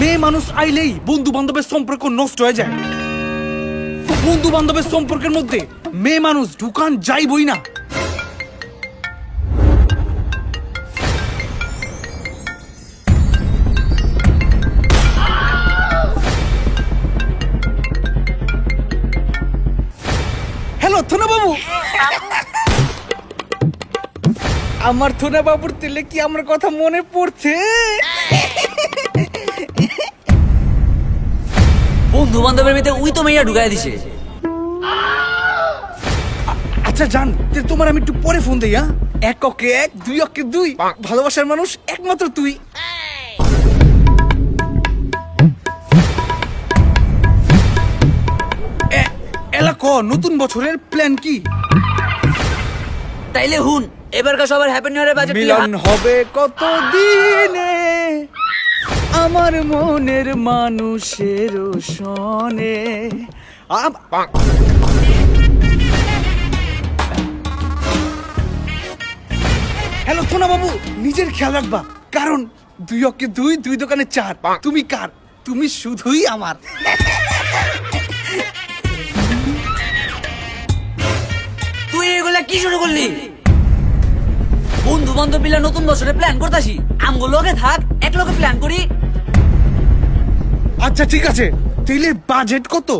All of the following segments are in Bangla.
মেয়ে মানুষ আইলেই বন্ধু বান্ধবের সম্পর্ক নষ্ট হয়ে যায়। বন্ধু বান্ধবের সম্পর্কের মধ্যে মেয়ে মানুষ ঢুকান যাইবই না। হ্যালো থোনা বাবু আমার থোনা বাবুর তেলে কি আমার কথা মনে পড়ছে? বন্ধু বান্ধবের ভিতরে উই তো মেয়েরা ঢুকাই দিছে। আচ্ছা জান তে তোমার আমি একটু পরে ফোন দেই হ্যাঁ? এক অকে এক দুই অকে দুই। ভালোবাসার মানুষ একমাত্র তুই। এলা ক নতুন বছরের প্ল্যান কি? তাইলে হুন এবারকার সবার হ্যাপি নিউ ইয়ারের বাজেট মিলন হবে কত দিনে আমার মনের মানুষের সনে আম- হ্যালো সোনা বাবু নিজের খেয়াল রাখবা। কারণ দুই অকে দুই দুই দোকানে চার। তুমি কার? তুমি শুধুই আমার। তুই এগুলা কি শুরু করলি? বন্ধু বান্ধব মিলে নতুন বছরে প্ল্যান করতাছি। আমগো লগে থাক এক লগে প্ল্যান করি আচ্ছা ঠিক আছে। তাইলে বাজেট কত?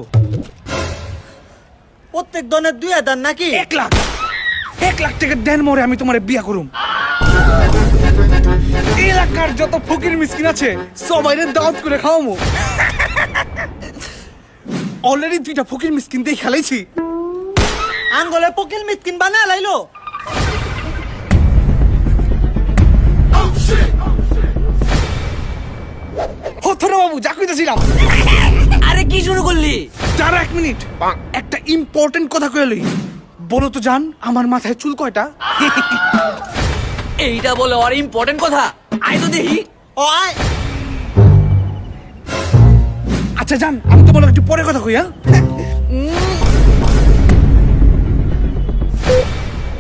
প্রত্যেক দনের দুই হাজার নাকি? এক লাখ। এক লাখ টাকা দেন মরে আমি তোমার বিয়া করুম। এলাকার যত ফকির মিসকিন আছে সবাইরে দাওয়াত করে খাওয়ামু। অলরেডি দুইটা ফকির মিসকিন দিয়ে খেলাইছি। আঙ্গলে পকিল মিটকিন বানা লাইলো। কইতেছিলাম। আরে কি শুরু করলি? তার এক মিনিট। একটা ইম্পর্টেন্ট কথা কয়ে লই। বলো তো জান আমার মাথায় চুল কয়টা? এইটা বলে আর ইম্পর্টেন্ট কথা। আয় তো দেখি। ও আয়। আচ্ছা জান আমি তো বলো একটু পরে কথা কই হ্যাঁ?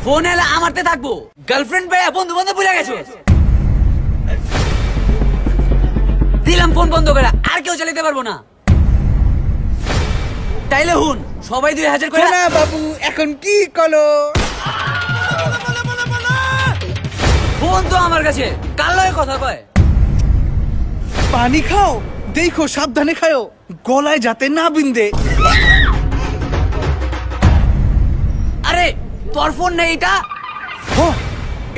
ফোন এলে আমারতে থাকব। গার্লফ্রেন্ড পেয়ে বন্ধু বান্ধব ভুলে গেছো? ফোন বন্ধ করে আর কেউ চালাতে পারব না। তাইলে হুন সবাই দুই হাজার করে না বাবু এখন কি কলো ফোন তো আমার কাছে কার লগে কথা কয়? পানি খাও দেখো সাবধানে খাও গলায় যাতে না বিন্দে। আরে তোর ফোন নেই এটা? হ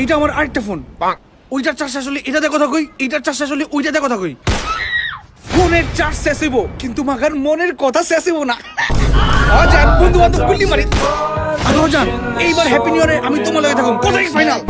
এটা আমার আরেকটা ফোন ওইটার চার্জ আসলে এটাতে কথা কই এইটার চার্জ আসলে ওইটাতে কথা কই। ফোনের চার্জ শেষিব কিন্তু মাগার মনের কথা শেষিব না। অজান বন্ধু বান্ধব গুলি মারি। আর অজান, এইবার হ্যাপি নিউ ইয়ারে আমি তোমার লগে থাকুন কোথায় ফাইনাল